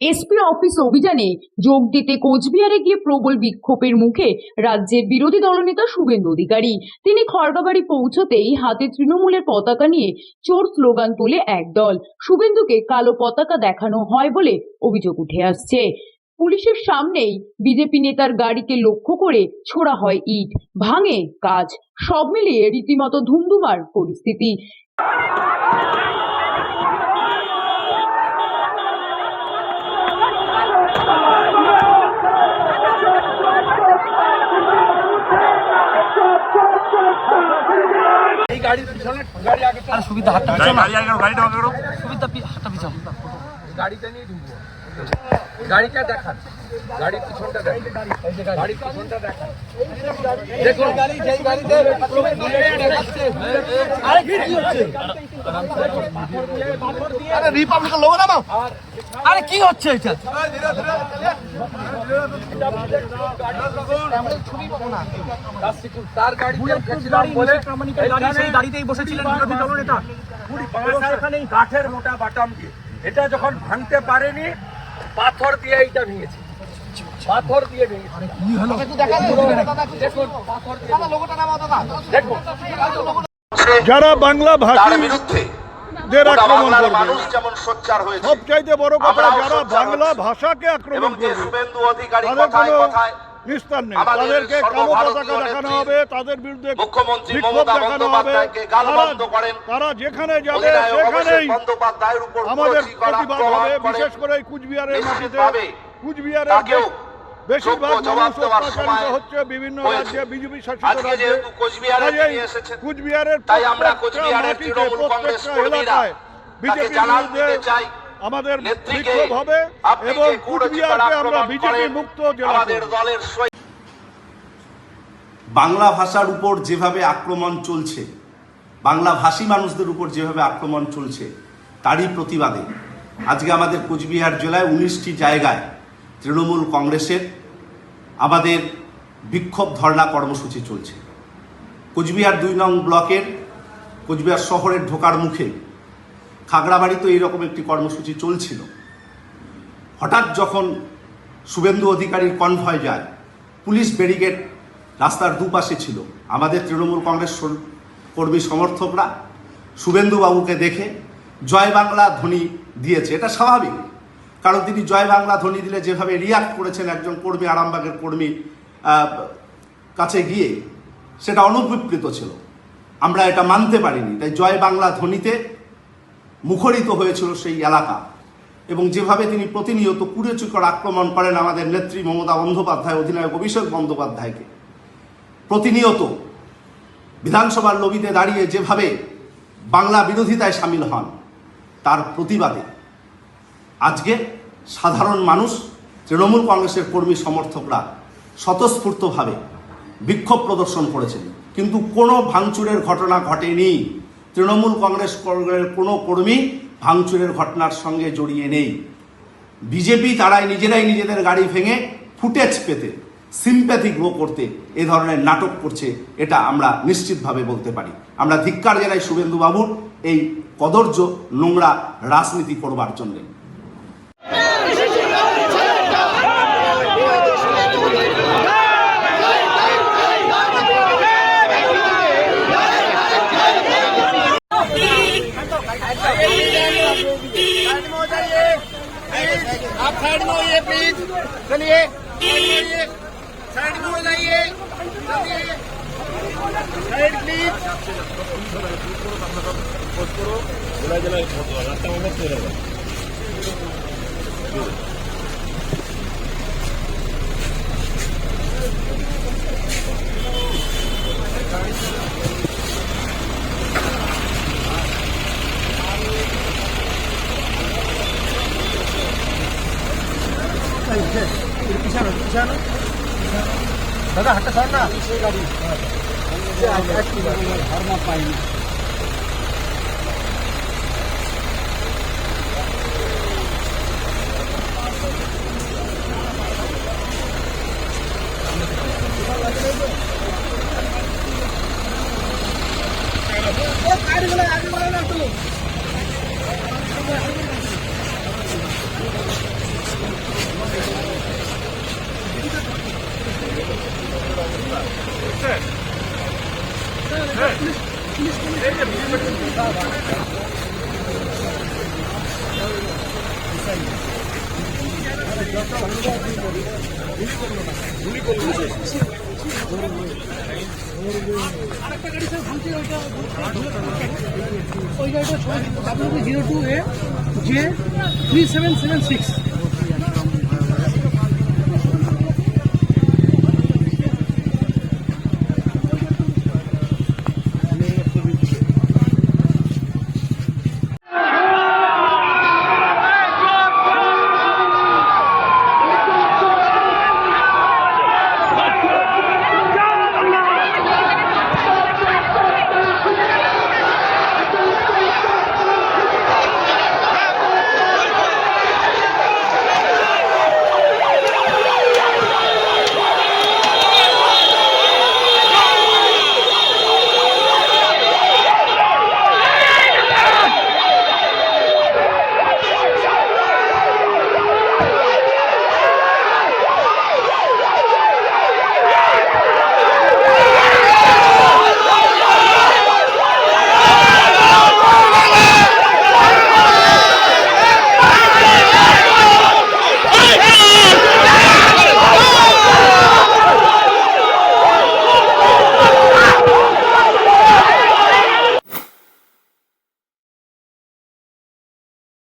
SP office অভিযানে যোগ দিতে কোচবিহারে গিয়ে প্রবল বিক্ষোভের মুখে রাজ্যের বিরোধী দলনেতা শুভেন্দু অধিকারী। তিনি খড়গাবাড়ি পৌঁছতেই হাতে তৃণমূলের পতাকা নিয়ে চোর স্লোগান তুলে একদল শুভেন্দুকে কালো পতাকা দেখানো হয় বলে অভিযোগ উঠে আসছে। পুলিশের সামনেই বিজেপি নেতার গাড়িকে লক্ষ্য করে ছোড়া হয় ইট। ভাঙে কাজ। সব মিলিয়ে রীতিমতো ধুমধুমার পরিস্থিতি। পিছনে গাড়ি আগে আর সুবিধা হাতটা গাড়ি গাড়ি আগে গাড়িটা আগে সুবিধা হাতটা পিছাও। গাড়িটা নিয়ে ঢুকবো। গাড়িটা দেখান গাড়ির পিছনটা দেখান গাড়ির পিছনটা দেখান দেখুন গাড়ি যেই গাড়িতে আরে কি হচ্ছে আরে রিপাবলিকের লোগো নামাও আরে কি হচ্ছে এটা তার গাড়িতেই বসেছিলেন বিরোধী দলনেতা কাঠের মোটা বাটাম দিয়ে এটা যখন ভাঙতে পারেনি পাথর দিয়ে এইটা ভেঙেছে পাথর দিয়ে ভেঙেছে দেখুন। পাথর দিয়ে দেখুন। যারা বাংলা ভাষী বিরুদ্ধে দের আক্রমণ করবে। মানুষ যেমন সোচ্চার হয়েছে সবচাইতে বড় কথা যারা বাংলা ভাষাকে আক্রমণ করবে তাদের কোনো নিস্তার নেই। তাদেরকে কালো পতাকা দেখানো হবে তাদের বিরুদ্ধে বিক্ষোভ দেখানো হবে। তারা- যেখানে যাবে সেখানেই অভিষেক বন্দ্যোপাধ্যায়ের উপর আমাদের প্রতিবাদ হবে বিশেষ করে কুচবিহারের মাটিতে। কুচবিহারের বেশিরভাগ মানুষ অত্যাচারিত হচ্ছে বিভিন্ন রাজ্যে বিজেপি শাসিত রাজ্যে। কুচবিহারের মাটিতে, প্রত্যেকটা এলাকায় বিরুদ্ধে চাই। আমাদের বিক্ষোভ হবে এবং কুচবিহারকে আমরা বিজেপি মুক্ত জেলা আমাদের দলের বাংলা ভাষার উপর যেভাবে আক্রমণ চলছে বাংলা ভাষী মানুষদের উপর যেভাবে আক্রমণ চলছে তারই প্রতিবাদে। আজকে আমাদের কোচবিহার জেলায় উনিশটি জায়গায় তৃণমূল কংগ্রেসের আমাদের বিক্ষোভ ধর্ণা কর্মসূচি চলছে। কোচবিহার দুই নং ব্লকের, কোচবিহার শহরের ঢোকার মুখে খাগড়াবাড়িতে এইরকম একটি কর্মসূচি চলছিল। হঠাৎ যখন শুভেন্দু অধিকারীর কনভয় যায়, পুলিশ ব্যারিকেড রাস্তার দুপাশে ছিল। আমাদের তৃণমূল কংগ্রেস কর্মী সমর্থকরা শুভেন্দু বাবুকে দেখে, জয় বাংলা ধ্বনি দিয়েছে। এটা স্বাভাবিক। কারণ তিনি জয় বাংলা ধ্বনি দিলে যেভাবে রিয়াক্ট করেছেন একজন কর্মী, আরামবাগের কর্মী কাছে গিয়ে, সেটা অনুবিপ্লিত ছিল। আমরা এটা মানতে পারিনি। তাই জয় বাংলা ধ্বনিতে মুখরিত হয়েছিল সেই এলাকা। এবং যেভাবে তিনি প্রতিনিয়ত কুড়েচুকর আক্রমণ করেন আমাদের নেত্রী মমতা বন্দ্যোপাধ্যায়, অধিনায়ক অভিষেক বন্দ্যোপাধ্যায়কে। প্রতিনিয়ত বিধানসভার লবিতে দাঁড়িয়ে যেভাবে বাংলা বিরোধিতায় সামিল হন, তার প্রতিবাদে আজকে সাধারণ মানুষ, তৃণমূল কংগ্রেসের কর্মী সমর্থকরা স্বতঃস্ফূর্তভাবে বিক্ষোভ প্রদর্শন করেছেন। কিন্তু কোনো ভাঙচুরের ঘটনা ঘটেনি। তৃণমূল কংগ্রেস কোনো কর্মী ভাঙচুরের ঘটনার সঙ্গে জড়িয়ে নেই। বিজেপি তারাই নিজেরাই নিজেদের গাড়ি ভেঙে ফুটেজ পেতে সিম্প্যাথি গ্রো করতে এ ধরনের নাটক করছে, এটা আমরা নিশ্চিতভাবে বলতে পারি। আমরা ধিক্কার জানাই শুভেন্দুবাবুর এই কদর্য নোংরা রাজনীতি করবার জন্যে। आप साइड में होइए प्लीज चलिए साइड में हो जाइए चलिए साइड प्लीज दादा हट्ट सर ना गाडी हरमा पाहिजे না গাড়ি ধর্মা পাইনি ওই গাড়িটা zero two A J three seven seven six